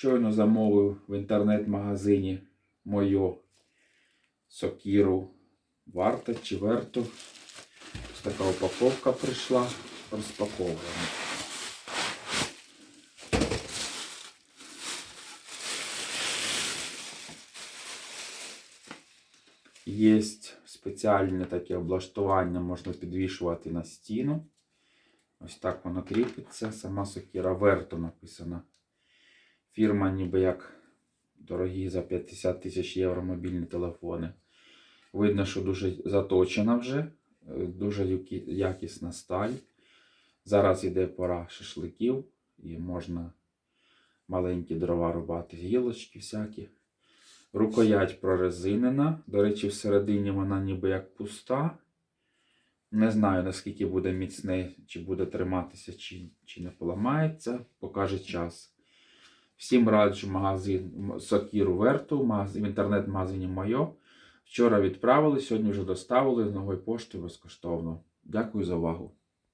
Щойно замовив в інтернет-магазині мою сокіру варта чи верту. Ось така упаковка прийшла розпакована. Є спеціальне таке облаштування, можна підвішувати на стіну. Ось так воно кріпиться. Сама сокира Верто написана. Фірма ніби як дорогі за 50 тисяч євро мобільні телефони. Видно, що дуже заточена вже, е, дуже якісна сталь. Зараз йде пора шашликів і можна маленькі дрова рубати, гілочки всякі. Рукоять прорезинена. До речі, всередині вона ніби як пуста. Не знаю, наскільки буде міцне, чи буде триматися, чи, чи не поламається, покаже час. Всім раджу магазин Сокіру Верту, магазин, в інтернет-магазині Майо. Вчора відправили, сьогодні вже доставили з нової пошти безкоштовно. Дякую за увагу.